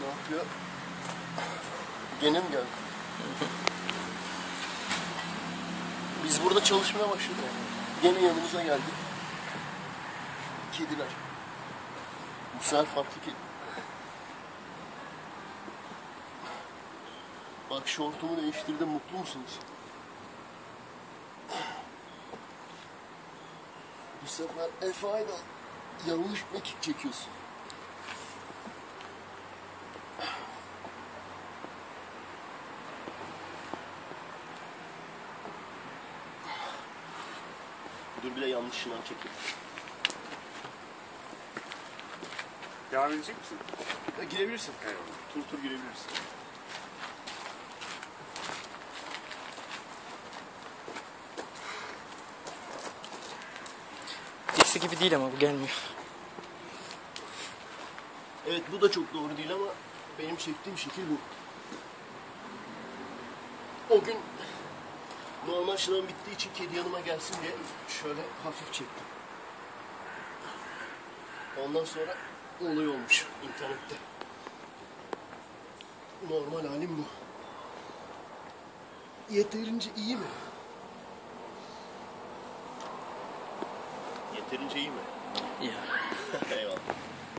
Ne yapıyor? Gene mi geldi? Biz burada çalışmaya başladık. Gene yanımıza geldi. Kediler. Bu sefer farklı kedi. Bak şortumu değiştirdim mutlu musunuz? Bu sefer Efe'yle yanlış mekik çekiyorsun. Dur bile yanlış şınav çekiyor. Devam edecek misin? Ya, girebilirsin. Eyvallah. Tur tur girebilirsin. Diksi gibi değil ama bu gelmiyor. Evet bu da çok doğru değil ama benim çektiğim şekil bu. O gün normal şınavım bittiği için kedi yanıma gelsin diye şöyle hafif çektim. Ondan sonra olay olmuş internette. Normal halim bu. Yeterince iyi mi? Yeterince iyi mi? Ya. Eyvallah.